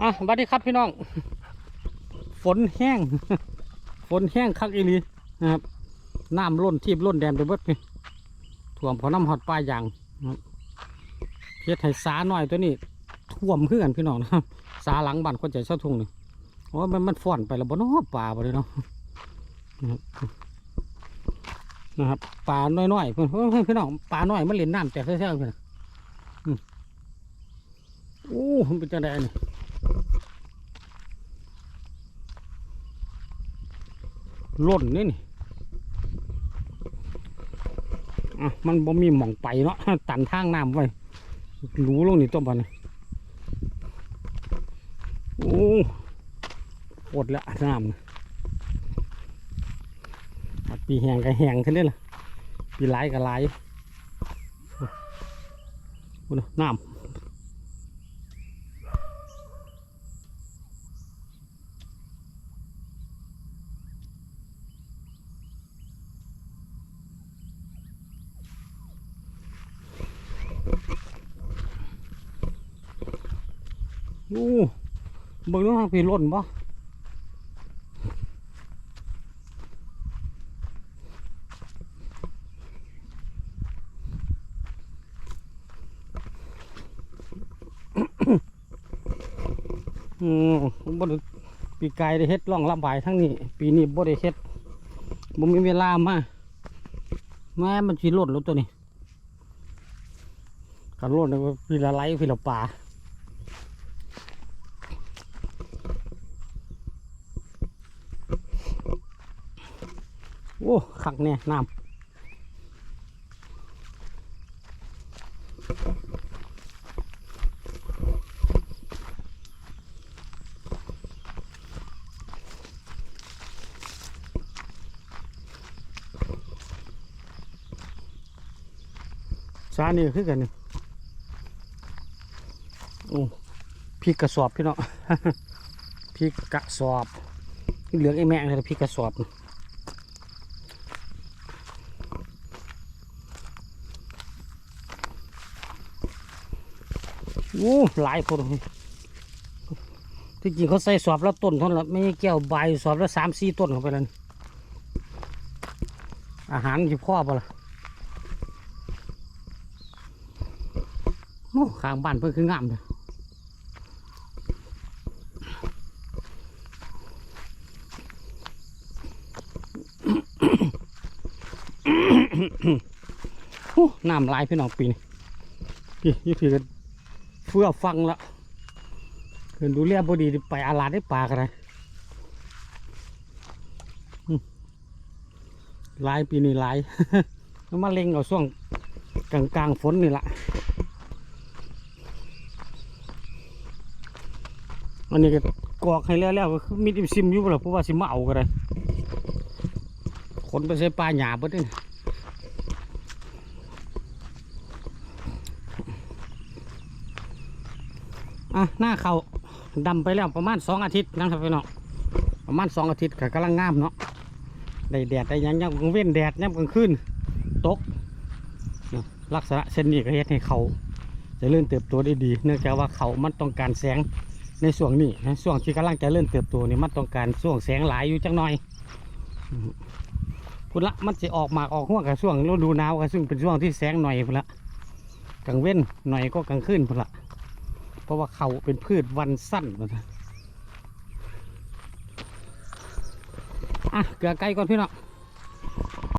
อะสวัสดีครับพี่น้อง ฝนแห้ง ฝนแห้งคักอีหลีนะครับ น้ำล้นทีบล้นแดนไปเบิดพี่ท่วมเพอน้ำหอดปลายางนะครับเฮ็ดให้สาหน่อยตัวนี้ ท่วมขึ้นกันพี่น้องนะครับ สาหลังบ้านคนใจเช่าทุ่งนี่โอ้มันมันฟ่อนไปแล้วบ่เนาะป่าบ่เลยเนาะนะครับป่าน้อยๆเพื่อนเฮ้ยพี่น้องป่าน้อยมันเล่นน้ำแต่เท่ๆเพื่อนอืมโอ้มันเป็นจังไดนี่ ล่นนี่นี่อะมันบ่มีหม่องไปเนาะตันทางน้ำไว้รู้ลงนี่ต้มปันนี่โอ้อดละน้ำปีแหงก็แหงขึ้นเลยล่ะปีไหลก็ไหลน้ำ โอ้เบิ่งดูทางพี่ล่นปะอืมบ่ได้ปีกายได้เฮ็ดร่องระบายทั้งนี้ ปีนี้บ่ได้เฮ็ดบ่มีเวลามาแม่มันสิล่นแล้วตัวนี้กันล่นแล้วพี่ละไลพี่ละปลา โอ้ขักเนี่ยน้ำซานี่คือกันนี่โอ้พริกกระสอบพี่เนาะพริกกระสอบ เหลืองไอ้แม่งเลยพริกกระสอบนี่ โอ้หลายคนที่จริงเขาใส่สอบแล้วต้นเท่านั้นไม่ใช่แก้วใบสอบแล้วสามสี่ต้นเข้าไปแล้วนี่อาหารที่พ่อปะล่ะโอ้ข้างบ้านเพิ่งคืองามเลยน้ำลายพี่น้องปีนี้พี่ยี่พี่กัน เพื่อฟังละเห็นดูเรียบดีไปอาลาดได้ปลากันเลยหลายปีนี้หลายแล้วมาเล็งเอาช่วงกลางกลางๆฝนนี่ละอันนี้ก็กอกให้แล้วแล้วก็คือมีดิมซิมอยู่แล้วเพราะว่าสิมาเอากันเลยขนไปใส่ปลาหยาบเบิดนี่ อะหน้าเขาดำไปแล้วประมาณสองอาทิตย์นะครับพี่น้องประมาณสองอาทิตย์ก็กำลังงามเนาะได้แดดได้ยังยังเว้นแดดยังกลางคืนตกเนาะลักษณะเช่นนี้ก็เฮ็ดให้เขาจะเริ่มเติบโตได้ดี เนื่องจากว่าเขามันต้องการแสงในช่วงนี้นะช่วงที่กำลังจะเริ่มเติบโตนี่มันต้องการช่วงแสงหลายอยู่จังหน่อยพุ่นละมันจะออกมากออกหัวงกับช่วงฤดูหนาวก็ซึ่งเป็นช่วงที่แสงหน่อยพุ่นละกลางเว้นหน่อยก็กลางคืนพุ่นละ เพราะว่าเขาเป็นพืชวันสั้นนะอะเกลือไก่ก่อนพี่น้อง